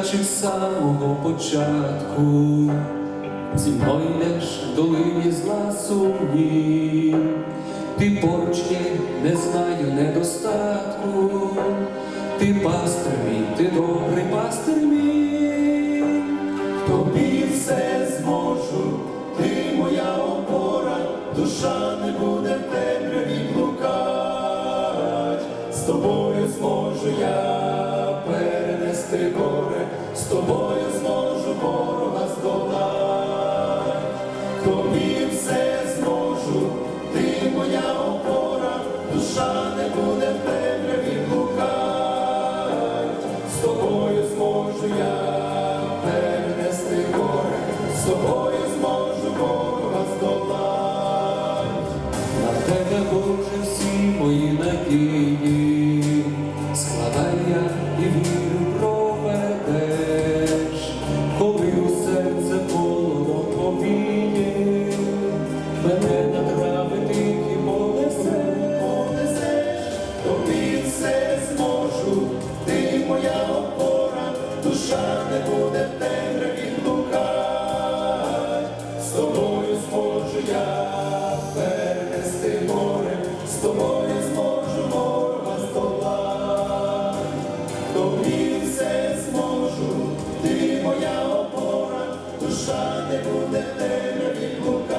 наче з самого початку. Зі мною йдеш долині зла сумні, ти поруч є, не знаю недостатку, ти пастир мій, ти добрий пастир мій, Тобі все зможу, ти моя опора, душа тобою зможу ворога здолать. Тобі все зможу, ти моя опора, душа не буде в темряві. З тобою зможу я перенести горе, з тобою зможу ворога здолать. на тебе, Боже, всі мої надії, складай я і вірю все зможу, ти моя опора, душа не буде в темряві блукать. З тобою зможу я перенести море, з тобою зможу ворога здолать. Тобі все зможу, ти моя опора, душа не буде в темряві блукать.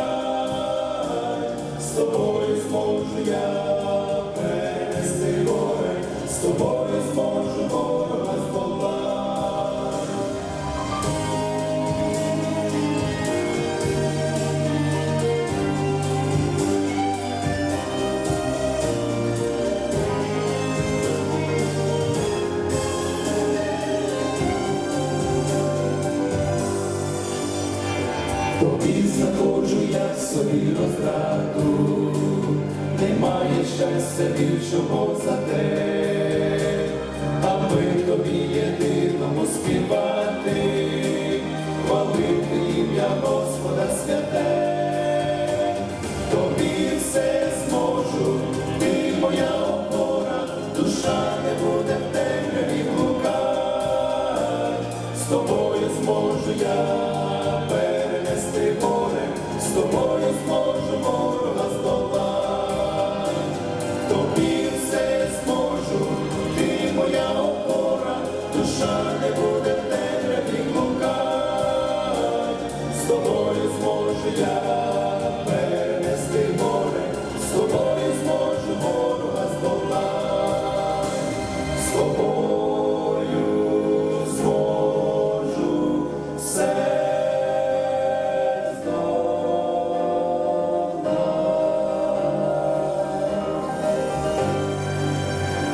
З тобою зможу я з тобою зможу ворога здолать. Тобі знаходжу я собі розраду, немає щастя більшого за те, душа не буде в темряві блукать, з тобою зможу я